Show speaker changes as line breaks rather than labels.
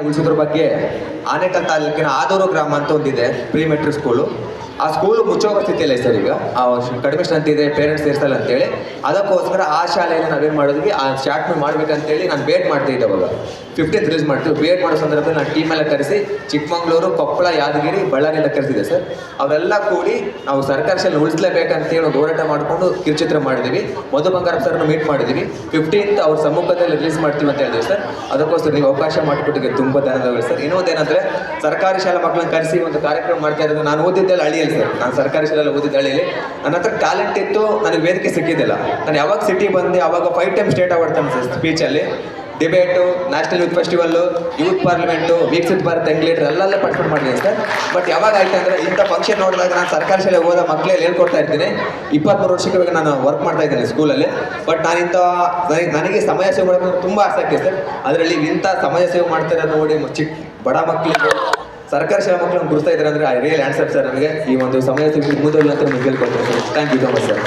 ಉಳಿಸೋದ್ರ ಬಗ್ಗೆ ಆನೇಕಲ್ ತಾಲೂಕಿನ ಆದೂರು ಗ್ರಾಮ ಅಂತ ಒಂದಿದೆ ಪ್ರಿ ಮೆಟ್ರಿಕ್ ಸ್ಕೂಲು ಆ ಸ್ಕೂಲ್ ಮುಚ್ಚೋಗೋ ಸ್ಥಿತಿಯಲ್ಲ ಸರ್ ಈಗ. ಆ ಕಡಿಮೆ ಸ್ಟ್ರೆಂತ್ ಇದೆ ಪೇರೆಂಟ್ಸ್ ಸೇರಿಸಲ್ಲ ಅಂತೇಳಿ. ಅದಕ್ಕೋಸ್ಕರ ಆ ಶಾಲೆಯಲ್ಲಿ ನಾವೇನು ಮಾಡಿದ್ವಿ? ಆ ಸ್ಟಾರ್ಟ್ ಮಾಡ್ಬೇಕಂತೇಳಿ ನಾನು ಬೇಟ್ ಮಾಡ್ತಾ ಇದ್ದೆ ಅವಾಗ ಫಿಫ್ಟೀನ್ತ್ ರಿಲೀಸ್ ಮಾಡ್ತೀವಿ. ಬೇಟ್ ಮಾಡೋ ಸಂದರ್ಭದಲ್ಲಿ ನಾನು ಟೀಮ್ ಎಲ್ಲ ಕರೆಸಿ ಚಿಕ್ಕಮಂಗ್ಳೂರು, ಕೊಪ್ಪಳ, ಯಾದಗಿರಿ ಬಳ್ಳಾರಿ ಎಲ್ಲ ಕರೆಸಿದೆ ಸರ್. ಅವರೆಲ್ಲ ಕೂಡಿ ನಾವು ಸರ್ಕಾರ ಶಾಲೆ ಉಳಿಸ್ಲೇಬೇಕಂತೇಳಿ ಹೋರಾಟ ಮಾಡಿಕೊಂಡು ಕಿರುಚಿತ್ರ ಮಾಡಿದ್ವಿ. ಮಧು ಬಂಗಾರಪ್ಪ ಸರ್ನ ಮೀಟ್ ಮಾಡಿದ್ವಿ. ಫಿಫ್ಟೀನ್ತ್ ಅವ್ರ ಸಮ್ಮುಖದಲ್ಲಿ ರಿಲೀಸ್ ಮಾಡ್ತೀವಿ ಅಂತ ಹೇಳಿದ್ವಿ ಸರ್. ಅದಕ್ಕೋಸ್ಕರ ನೀವು ಅವಕಾಶ ಮಾಡಿಕೊಟ್ಟಿಗೆ ತುಂಬ ಧನ್ಯವಾದಗಳು ಸರ್. ಇನ್ನೊಂದೇನಂದ್ರೆ ಸರ್ಕಾರಿ ಶಾಲಾ ಮಕ್ಕಳನ್ನ ಕರೆಸಿ ಒಂದು ಕಾರ್ಯಕ್ರಮ ಮಾಡ್ತಾ ಇರೋದು ನಾನು ಓದಿದ್ದೆಲ್ಲ ಹಳ್ಳಿಯಲ್ಲಿ. ಸರ್, ನಾನು ಸರ್ಕಾರಿ ಶಾಲೆಯಲ್ಲಿ ಓದಿದ್ದಾಳೆ ಹಳ್ಳಿಯಲ್ಲಿ ನನ್ನ ಹತ್ರ ಟ್ಯಾಲೆಂಟ್ ಇತ್ತು, ನನಗೆ ವೇದಿಕೆ ಸಿಕ್ಕಿದ್ದಿಲ್ಲ. ನಾನು ಯಾವಾಗ ಸಿಟಿ ಬಂದೆ, ಅವಾಗ ಫೈವ್ ಟೈಮ್ ಸ್ಟೇಟ್ ಅವಾರ್ಡ್ ತಂದೆ sir ಸ್ಪೀಚಲ್ಲಿ debate national youth festival youth parliament Viksit Bharat young ಎಲ್ಲೆಲ್ಲ ಪಾರ್ಟಿಸಿಪೇಟ್ ಮಾಡಿದ್ದೀನಿ ಸರ್. ಬಟ್ ಯಾವಾಗ ಆಯ್ತು ಅಂದರೆ ಇಂಥ ಫಂಕ್ಷನ್ ನೋಡಿದಾಗ ನಾನು ಸರ್ಕಾರಿ ಶಾಲೆಗೆ ಹೋದ ಮಕ್ಕಳೇ ಹೇಳ್ಕೊಡ್ತಾ ಇರ್ತೀನಿ. ಇಪ್ಪತ್ತ್ಮೂರು ವರ್ಷಕ್ಕೆ ನಾನು ವರ್ಕ್ ಮಾಡ್ತಾ ಇದ್ದೇನೆ ಸ್ಕೂಲಲ್ಲಿ ಬಟ್ ನಾನು ಇಂಥ, ನನಗೆ ಸಮಯ ಸೇವೆ ಮಾಡೋದು ತುಂಬ ಆಸಕ್ತಿ ಸರ್. ಅದರಲ್ಲಿ ಇಂಥ ಸಮಾಜ ಸೇವೆ ಮಾಡ್ತಾರೆ ನೋಡಿ ಚಿಕ್ಕ ಬಡ ಮಕ್ಕಳಿಗೆ ಸರ್ಕಾರಿ ಶಾಲಾ ಮಕ್ಕಳನ್ನು ಗುರುಸ್ತಾ ಇದ್ದಾರೆ ಅಂದರೆ ಐ ರಿಯಲ್ ಆನ್ಸರ್ ಸರ್ ನಮಗೆ. ಈ ಒಂದು ಸಮಯ ಮುಂದೆ ನಿಮಗೆ ಹೇಳ್ಕೊಡ್ತೀನಿ. Sir thank you so much sir